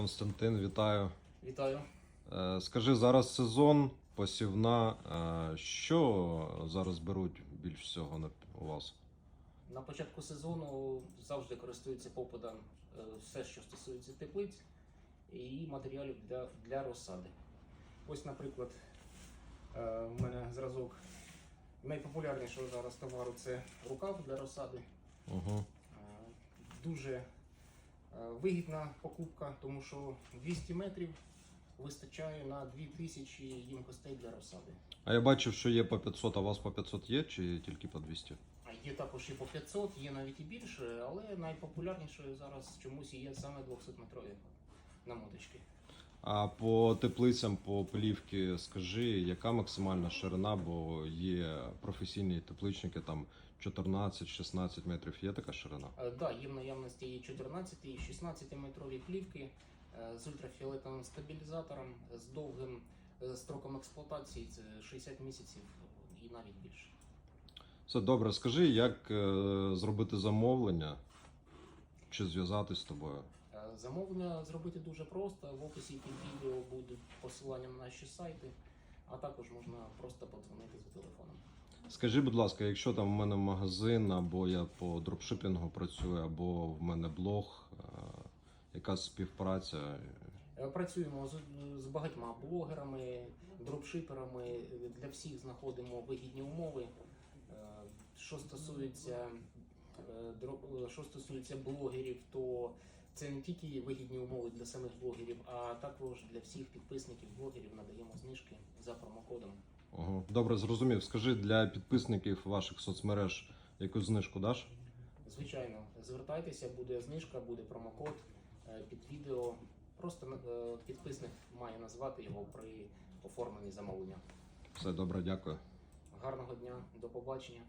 Константин, вітаю. Вітаю. Е, Скажи, зараз сезон, посівна. Е, Що зараз беруть більш всього у вас? На початку сезону завжди користуються попитом е, все, що стосується теплиць і матеріалів для, для розсади. Ось, наприклад, у мене зразок найпопулярнішого зараз товару це рукав для розсади. Угу. Дуже вигідна покупка, тому що 200 метрів вистачає на 2000 ємкостей для розсади. А я бачив, що є по 500, а у вас по 500 є чи тільки по 200? А Є також і по 500, є навіть і більше, але найпопулярнішою зараз чомусь є саме 200-метрові намоточки. А по теплицям, по плівки, скажи, яка максимальна ширина, бо є професійні тепличники, там 14-16 метрів. Є така ширина? Так, да, є в наявності і 14, і 16 метрові плівки е, з ультрафіолетовим стабілізатором, з довгим е, строком експлуатації, це 60 місяців і навіть більше. Все добре, скажи, як е, зробити замовлення чи зв'язатись з тобою? Замовлення зробити дуже просто. В описі під відео будуть посилання на наші сайти, а також можна просто подзвонити за телефоном. Скажи, будь ласка, якщо там в мене магазин, або я по дропшипінгу працюю, або в мене блог, якась співпраця. Е, Працюємо з, з багатьма блогерами, дропшиперами. Для всіх знаходимо вигідні умови. Е, Що стосується, е, що стосується блогерів, то це не тільки вигідні умови для самих блогерів, а також для всіх підписників блогерів надаємо знижки за промокодом. Ого. Добре, зрозумів. Скажи для підписників ваших соцмереж якусь знижку даш? Звичайно, звертайтеся, буде знижка, буде промокод е, під відео. Просто е, підписник має назвати його при оформленні замовлення. Все добре, дякую. Гарного дня, до побачення.